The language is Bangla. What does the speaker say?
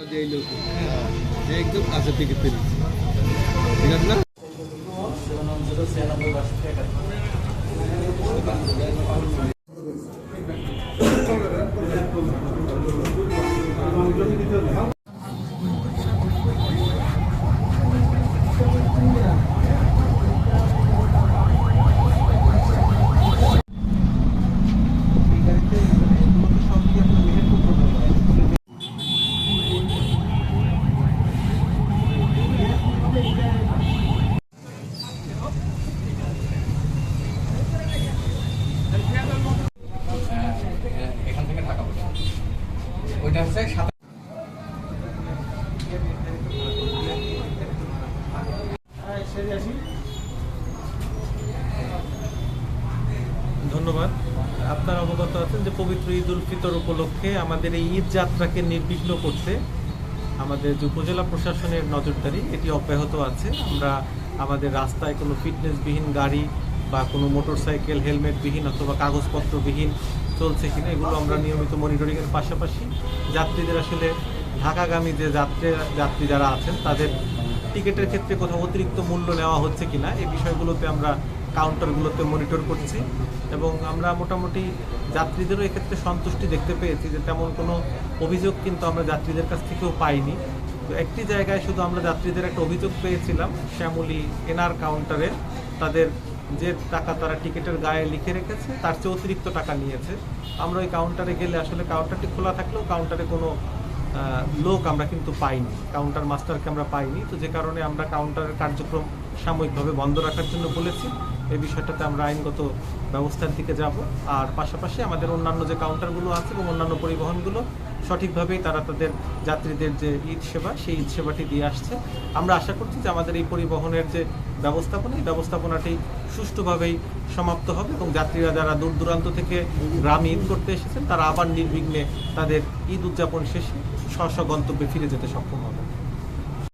লোক একদম কাছে থেকে পেরেছি ঠিক আছে না এখান থেকে টাকা পয়সা ধন্যবাদ। আপনারা অবগত আছেন যে পবিত্র ঈদ উল ফিতর উপলক্ষে আমাদের এই ঈদ যাত্রাকে নির্বিঘ্ন করতে আমাদের যে উপজেলা প্রশাসনের নজরদারি, এটি অব্যাহত আছে। আমরা আমাদের রাস্তায় কোনো ফিটনেসবিহীন গাড়ি বা কোনো মোটরসাইকেল হেলমেটবিহীন অথবা কাগজপত্রবিহীন চলছে কিনা, এগুলো আমরা নিয়মিত মনিটরিংয়ের পাশাপাশি যাত্রীদের আসলে ঢাকাগামী যে যাত্রী যাত্রী যারা আছেন, তাদের টিকিটের ক্ষেত্রে কোথাও অতিরিক্ত মূল্য নেওয়া হচ্ছে কিনা, এই বিষয়গুলোতে আমরা কাউন্টারগুলোতে মনিটর করছি এবং আমরা মোটামুটি যাত্রীদেরও এক্ষেত্রে সন্তুষ্টি দেখতে পেয়েছি যে তেমন কোনো অভিযোগ কিন্তু আমরা যাত্রীদের কাছ থেকেও পাইনি। তো একটি জায়গায় শুধু আমরা যাত্রীদের একটা অভিযোগ পেয়েছিলাম, শ্যামলী এনআর কাউন্টারে তাদের যে টাকা তারা টিকিটের গায়ে লিখে রেখেছে, তার চেয়ে অতিরিক্ত টাকা নিয়েছে। আমরা ওই কাউন্টারে গেলে আসলে কাউন্টারটি খোলা থাকলেও কাউন্টারে কোনো লোক আমরা কিন্তু পাইনি। কাউন্টার মাস্টারকে আমরা পাইনি। তো যে কারণে আমরা কাউন্টারের কার্যক্রম সাময়িকভাবে বন্ধ রাখার জন্য বলেছি। এই বিষয়টাতে আমরা আইনগত ব্যবস্থার দিকে যাব। আর পাশাপাশি আমাদের অন্যান্য যে কাউন্টারগুলো আছে এবং অন্যান্য পরিবহনগুলো, সঠিকভাবেই তারা তাদের যাত্রীদের যে ঈদ সেবা, সেই ঈদ সেবাটি দিয়ে আসছে। আমরা আশা করছি যে আমাদের এই পরিবহনের যে ব্যবস্থাপনা, এই ব্যবস্থাপনাটি সুষ্ঠুভাবেই সমাপ্ত হবে এবং যাত্রীরা যারা দূর দূরান্ত থেকে গ্রামে ঈদ করতে এসেছেন, তারা আবার নির্বিঘ্নে তাদের ঈদ উদযাপন শেষে স্ব গন্তব্যে ফিরে যেতে সক্ষম হবে।